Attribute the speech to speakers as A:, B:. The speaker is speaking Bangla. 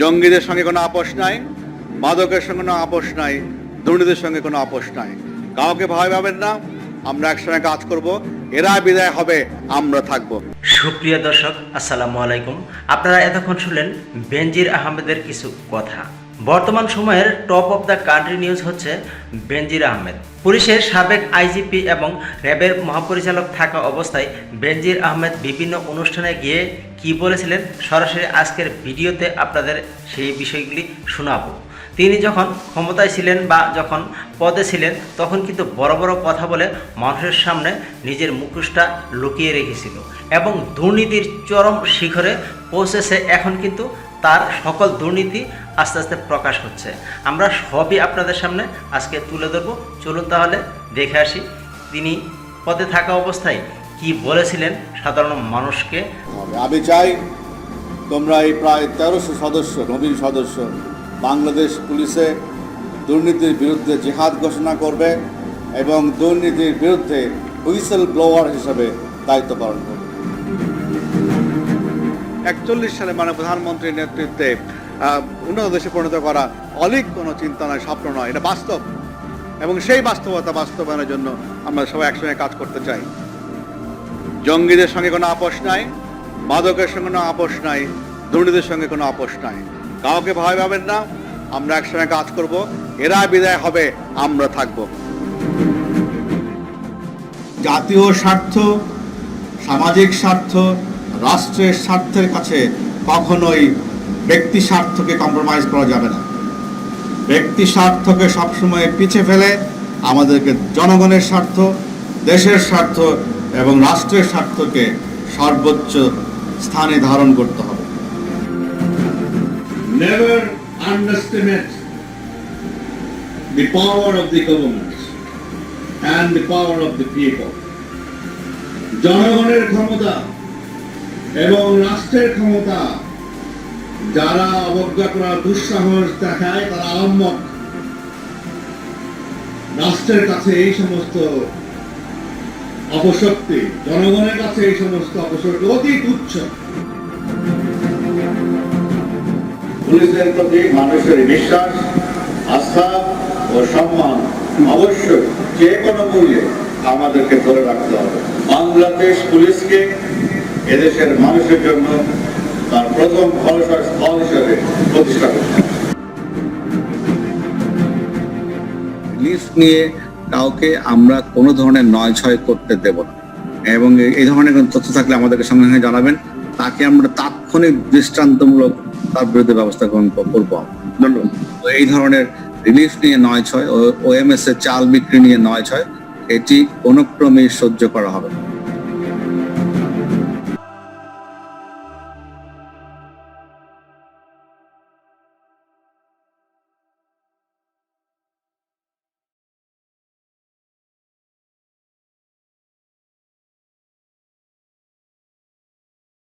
A: জঙ্গিদের সঙ্গে কোনো আপোষ নাই, মাদকের সঙ্গে কোনো আপোষ নাই, দুর্নীতির সঙ্গে কোনো আপোষ নাই। কাউকে ভয় পাবেন না, আমরা একসঙ্গে কাজ করব, এরা বিদায় হবে, আমরা থাকব।
B: সুপ্রিয় দর্শক, আসসালামু আলাইকুম। আপনারা এতক্ষণ শুনলেন বেনজির আহমেদের কিছু কথা। বর্তমান সময়ের top of the country news হচ্ছে বেনজির আহমেদ। পুলিশের সাবেক আইজিপি এবং র্যাবের মহাপরিচালক থাকা অবস্থায় বেনজির আহমেদ বিভিন্ন অনুষ্ঠানে গিয়ে কি বলেছিলেন সরাসরি আজকের ভিডিওতে আপনাদের সেই বিষয়গুলি শোনাবো। তিনি যখন ক্ষমতায় ছিলেন বা যখন পদে ছিলেন, তখন কিন্তু বড় বড় কথা বলে মানুষের সামনে নিজের মুখোশটা লুকিয়ে রেখেছিল এবং দুর্নীতির চরম শিখরে পৌঁছেছে। এখন কিন্তু তার সকল দুর্নীতি আস্তে আস্তে প্রকাশ হচ্ছে। আমরা সবই আপনাদের সামনে আজকে তুলে ধরবো। চলুন তাহলে দেখে আসি তিনি পদে থাকা অবস্থায় কি বলেছিলেন সাধারণ মানুষকে।
A: আমি চাই তোমরা এই প্রায় তেরোশো সদস্য, নবীন সদস্য বাংলাদেশ পুলিশে দুর্নীতির বিরুদ্ধে জেহাদ ঘোষণা করবে এবং দুর্নীতির বিরুদ্ধে হুইসেল ব্লোয়ার হিসেবে দায়িত্ব পালন করবে। একচল্লিশ সালে মানে প্রধানমন্ত্রীর নেতৃত্বে উন্নত দেশে পরিণত করা অলিক কোনো চিন্তা নয়, স্বপ্ন নয়, এটা বাস্তব। এবং সেই বাস্তবতা বাস্তবায়নের জন্য আমরা সবাই একসঙ্গে কাজ করতে চাই। জঙ্গিদের সঙ্গে কোনো আপোষ নাই, মাদকের সঙ্গে কোনো আপোষ নাই, দুর্নীতির সঙ্গে কোনো আপোষ নাই। কাউকে ভয় পাবেন না, আমরা একসঙ্গে কাজ করব, এরা বিদায় হবে, আমরা থাকব।
C: জাতীয় স্বার্থ, সামাজিক স্বার্থ রাষ্ট্রের স্বার্থের কাছে কখনোই ব্যক্তি স্বার্থকে কম্প্রোমাইজ করা যাবে না ব্যক্তি স্বার্থকে সবসময় পিছে ফেলে আমাদেরকে জনগণের স্বার্থ, দেশের স্বার্থ এবং রাষ্ট্রের স্বার্থকে সর্বোচ্চ স্থানে ধারণ করতে হবে.
D: জনগণের ক্ষমতা এবং রাষ্ট্রের ক্ষমতা, যারা অবজ্ঞা করার দুঃসাহস দেখায়, তারা আহম্মক রাষ্ট্রের কাছে এই সমস্ত অপশক্তি, জনগণের কাছে এই সমস্ত অপশক্তি অতি তুচ্ছ
A: পুলিশের প্রতি মানুষের বিশ্বাস, আস্থা ও সম্মান অবশ্যই যে কোনো মূল্যে আমাদেরকে ধরে রাখতে হবে। বাংলাদেশ পুলিশকে এদেশের মানুষের জন্য তার প্রথম ভরসার স্থল হিসেবে প্রতিষ্ঠা করতে
E: লিস্ট নিয়ে কাউকে আমরা কোনো ধরনের নয় ছয় করতে দেব না। এবং এই- ধরনের তথ্য থাকলে আমাদেরকে সঙ্গে সঙ্গে জানাবেন। তাকে আমরা তাৎক্ষণিক দৃষ্টান্তমূলক তার বিরুদ্ধে ব্যবস্থা গ্রহণ করব। ধন্যবাদ। এই ধরনের রিলিফ নিয়ে নয় ছয় ও ওএমএস এর চাল বিক্রি নিয়ে নয় ছয় এটি কোনো ক্রমেই সহ্য করা হবে না।